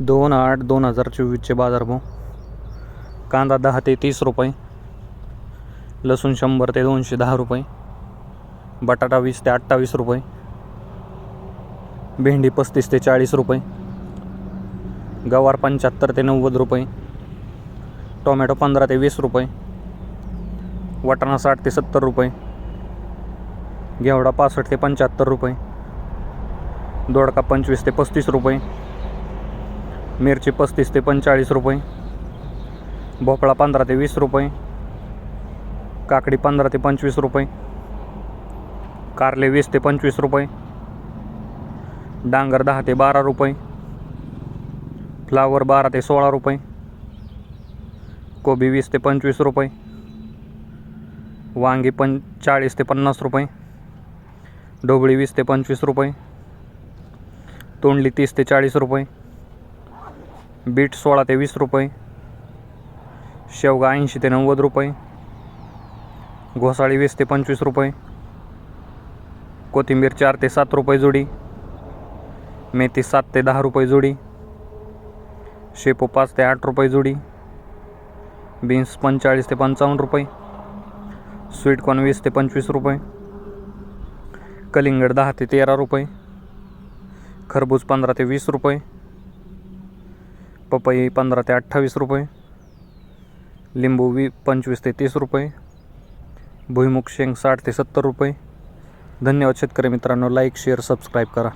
दोन आठ दोन हजार चोवीसचे बाजारभाव. कांदा दहा ते तीस रुपये. लसूण शंभर ते दोनशे दहा रुपये. बटाटा वीस ते अठ्ठावीस रुपये. भेंडी पस्तीस ते चाळीस रुपये. गवार पंच्याहत्तर ते नव्वद रुपये. टोमॅटो पंधरा ते वीस रुपये. वाटाणा साठ ते सत्तर रुपये. घेवडा पासष्ट ते पंच्याहत्तर रुपये. दोडका पंचवीस ते पस्तीस रुपये. मिरची पस्तीस ते पंचेचाळीस रुपये. भोपळा पंधरा ते वीस रुपये. काकडी पंधरा ते पंचवीस रुपये. कारले वीस ते पंचवीस रुपये. डांगर दहा ते बारा रुपये. फ्लावर बारा ते सोळा रुपये. कोबी वीस ते पंचवीस रुपये. वांगी पण चाळीस ते पन्नास रुपये. ढोबळी वीस ते पंचवीस रुपये. तोंडली तीस ते चाळीस रुपये. बीट सोळा ते वीस रुपये. शेवगा ऐंशी ते नव्वद रुपये. घोसाळी वीस ते पंचवीस रुपये. कोथिंबीर चार ते सात रुपये जोडी. मेथी सात ते दहा रुपये जोडी. शेपू पाच ते आठ रुपये जोडी. बीन्स पंचेचाळीस ते पंचावन्न रुपये. स्वीटकॉर्न वीस ते पंचवीस रुपये. कलिंगड दहा ते तेरा रुपये. खरबूज पंधरा ते वीस रुपये. पपई पंधरा ते अठ्ठावीस रुपये लिंबू वी पंचवीस ते तीस रुपये भुईमुग शेंग साठ ते सत्तर रुपये. धन्यवाद शेतकरी मित्रांनो लाईक शेअर सबस्क्राईब करा.